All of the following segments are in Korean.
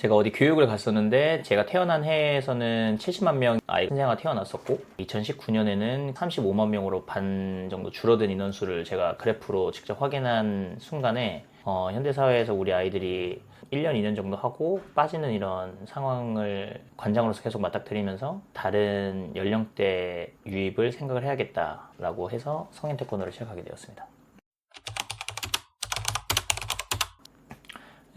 제가 어디 교육을 갔었는데 제가 태어난 해에서는 70만 명 아이 신생아가 태어났었고 2019년에는 35만 명으로 반 정도 줄어든 인원수를 제가 그래프로 직접 확인한 순간에 어, 현대사회에서 우리 아이들이 1년, 2년 정도 하고 빠지는 이런 상황을 관장으로서 계속 맞닥뜨리면서 다른 연령대 유입을 생각을 해야겠다라고 해서 성인 태권도를 시작하게 되었습니다.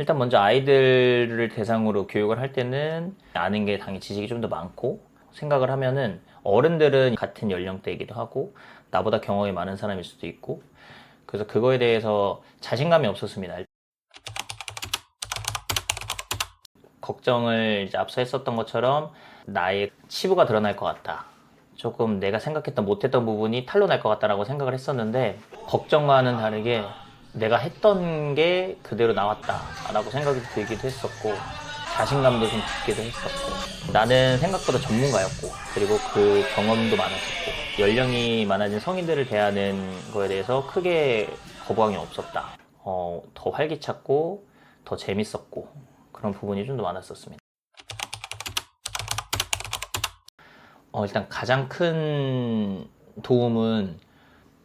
일단 먼저 아이들을 대상으로 교육을 할 때는 아는 게 당연히 지식이 좀 더 많고 생각을 하면은 어른들은 같은 연령대이기도 하고 나보다 경험이 많은 사람일 수도 있고 그래서 그거에 대해서 자신감이 없었습니다. 걱정을 앞서 했었던 것처럼 나의 치부가 드러날 것 같다. 조금 내가 생각했던 못했던 부분이 탄로 날 것 같다라고 생각을 했었는데 걱정과는 다르게 내가 했던 게 그대로 나왔다라고 생각이 들기도 했었고 자신감도 좀 붙기도 했었고 나는 생각보다 전문가였고 그리고 그 경험도 많았었고 연령이 많아진 성인들을 대하는 거에 대해서 크게 거부감이 없었다. 어, 더 활기찼고 더 재밌었고 그런 부분이 좀 더 많았었습니다. 어, 일단 가장 큰 도움은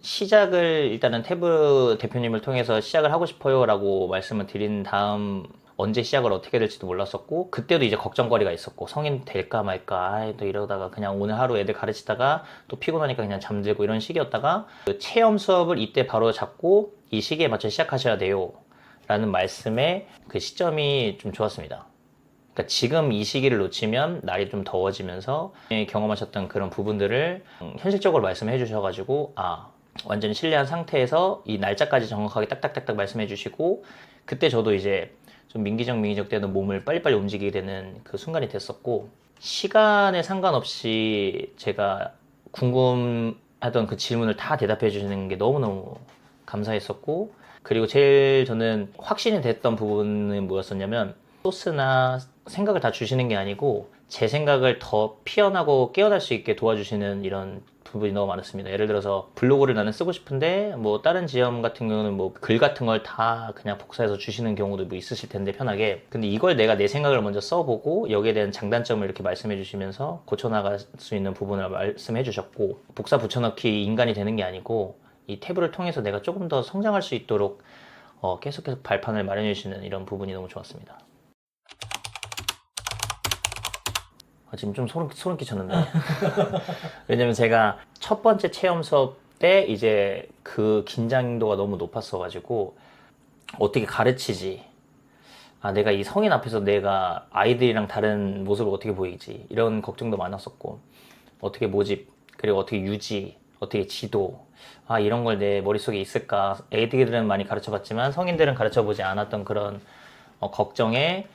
시작을 일단은 태브 대표님을 통해서 시작을 하고 싶어요라고 말씀을 드린 다음 언제 시작을 어떻게 될지도 몰랐었고 그때도 이제 걱정거리가 있었고 성인 될까 말까 아이 또 이러다가 그냥 오늘 하루 애들 가르치다가 또 피곤하니까 그냥 잠들고 이런 시기였다가 그 체험 수업을 이때 바로 잡고 이 시기에 맞춰 시작하셔야 돼요 라는 말씀에 그 시점이 좀 좋았습니다. 그러니까 지금 이 시기를 놓치면 날이 좀 더워지면서 경험하셨던 그런 부분들을 음, 현실적으로 말씀해 주셔가지고 아 완전히 신뢰한 상태에서 이 날짜까지 정확하게 딱딱딱딱 말씀해 주시고 그때 저도 이제 좀 민기적 민기적 때는 몸을 빨리빨리 움직이게 되는 그 순간이 됐었고 시간에 상관없이 제가 궁금하던 그 질문을 다 대답해 주시는 게 너무너무 감사했었고 그리고 제일 저는 확신이 됐던 부분은 뭐였었냐면 소스나 생각을 다 주시는 게 아니고 제 생각을 더 피어나고 깨어날 수 있게 도와주시는 이런 부분이 너무 많았습니다. 예를 들어서 블로그를 나는 쓰고 싶은데 뭐 다른 지점 같은 경우는 뭐 글 같은 걸 다 그냥 복사해서 주시는 경우도 뭐 있으실 텐데 편하게 근데 이걸 내가 내 생각을 먼저 써보고 여기에 대한 장단점을 이렇게 말씀해 주시면서 고쳐나갈 수 있는 부분을 말씀해 주셨고 복사 붙여넣기 인간이 되는 게 아니고 이 탭을 통해서 내가 조금 더 성장할 수 있도록 어, 계속해서 발판을 마련해 주시는 이런 부분이 너무 좋았습니다. 아, 지금 좀 소름, 소름 끼쳤는데. 왜냐면 제가 첫 번째 체험 수업 때 이제 그 긴장도가 너무 높았어가지고 어떻게 가르치지? 아, 내가 이 성인 앞에서 내가 아이들이랑 다른 모습을 어떻게 보이지? 이런 걱정도 많았었고, 어떻게 모집, 그리고 어떻게 유지, 어떻게 지도, 아, 이런 걸 내 머릿속에 있을까? 애들은 많이 가르쳐 봤지만 성인들은 가르쳐 보지 않았던 그런 어, 걱정에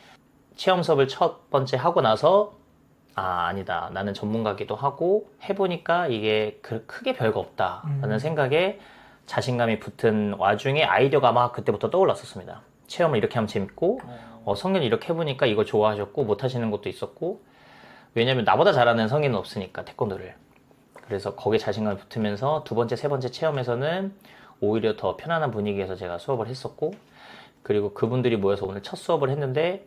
체험 수업을 첫 번째 하고 나서 아, 아니다. 나는 전문가기도 하고 해보니까 이게 그 크게 별거 없다라는 음. 생각에 자신감이 붙은 와중에 아이디어가 막 그때부터 떠올랐었습니다. 체험을 이렇게 하면 재밌고, 어, 성인 이렇게 해보니까 이거 좋아하셨고, 못하시는 것도 있었고, 왜냐면 나보다 잘하는 성인은 없으니까, 태권도를. 그래서 거기에 자신감이 붙으면서 두 번째, 세 번째 체험에서는 오히려 더 편안한 분위기에서 제가 수업을 했었고, 그리고 그분들이 모여서 오늘 첫 수업을 했는데,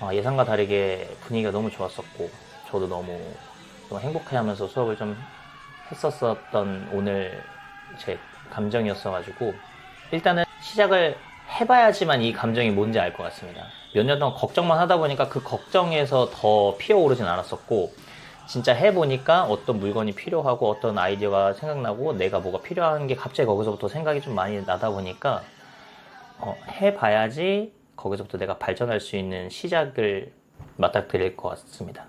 어, 예상과 다르게 분위기가 너무 좋았었고 저도 너무 좀 행복해하면서 수업을 좀 했었었던 오늘 제 감정이었어가지고 일단은 시작을 해봐야지만 이 감정이 뭔지 알 것 같습니다. 몇 년 동안 걱정만 하다 보니까 그 걱정에서 더 피어오르진 않았었고 진짜 해보니까 어떤 물건이 필요하고 어떤 아이디어가 생각나고 내가 뭐가 필요한 게 갑자기 거기서부터 생각이 좀 많이 나다 보니까 어, 해봐야지 거기서부터 내가 발전할 수 있는 시작을 맞닥뜨릴 것 같습니다.